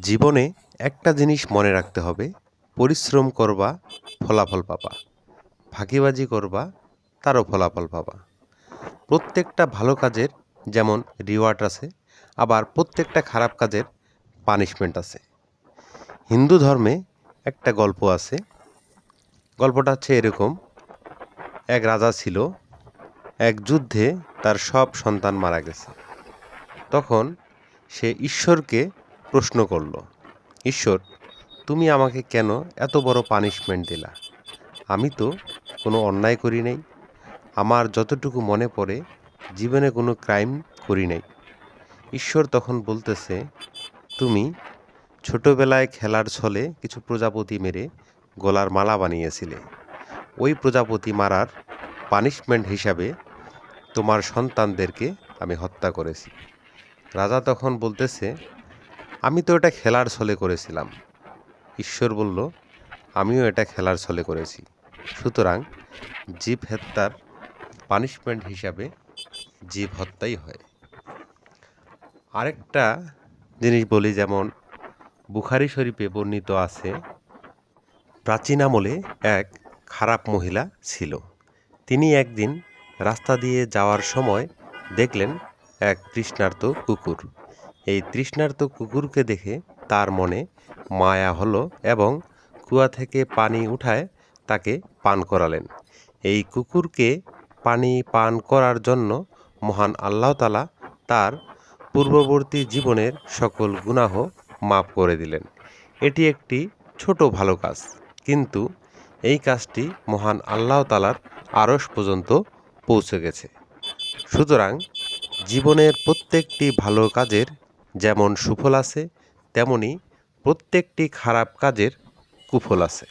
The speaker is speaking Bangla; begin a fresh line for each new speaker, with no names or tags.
জীবনে একটা জিনিস মনে রাখতে হবে, পরিশ্রম করবা, ফলাফল পাবা। ফাঁকিবাজি করবা, তারও ফলাফল পাবা। প্রত্যেকটা ভালো কাজের যেমন রিওয়ার্ড আছে, আবার প্রত্যেকটা খারাপ কাজের পানিশমেন্ট আছে। হিন্দু ধর্মে একটা গল্প আছে, গল্পটা হচ্ছে এরকম। এক রাজা ছিল, এক যুদ্ধে তার সব সন্তান মারা গেছে। তখন সে ঈশ্বরকে প্রশ্ন করল, ঈশ্বর, তুমি আমাকে কেন এত বড় পানিশমেন্ট দিলা? আমি তো কোনো অন্যায় করি নাই। আমার যতটুকু মনে পড়ে, জীবনে কোনো ক্রাইম করি নাই। ঈশ্বর তখন বলতেছে, তুমি ছোটবেলায় খেলার ছলে কিছু প্রজাপতি মেরে গলার মালা বানিয়েছিলে। ওই প্রজাপতি মারার পানিশমেন্ট হিসাবে তোমার সন্তানদেরকে আমি হত্যা করেছি। রাজা তখন বলতেছে আমি তো এটা খেলার ছলে করেছিলাম। ঈশ্বর বলল, আমিও এটা খেলার ছলে করেছি। সুতরাং জীব হত্যার পানিশমেন্ট হিসাবে জীব হত্যাই হয়। আরেকটা জিনিস বলি, যেমন বুখারি শরীফে বর্ণিত আছে, প্রাচীন আমলে এক খারাপ মহিলা ছিল। তিনি একদিন রাস্তা দিয়ে যাওয়ার সময় দেখলেন এক তৃষ্ণার্ত কুকুর। এই তৃষ্ণার্ত কুকুরকে দেখে তার মনে মায়া হলো এবং কুয়া থেকে পানি উঠায় তাকে পান করালেন। এই কুকুরকে পানি পান করার জন্য মহান আল্লাহ তালা তার পূর্ববর্তী জীবনের সকল গুনাহ মাফ করে দিলেন। এটি একটি ছোট ভালো কাজ, কিন্তু এই কাজটি মহান আল্লাহ তালার আরশ পর্যন্ত পৌঁছে গেছে। সুতরাং জীবনের প্রত্যেকটি ভালো কাজের যেমন সুফল আছে তেমনি প্রত্যেকটি খারাপ কাজের কুফল আছে।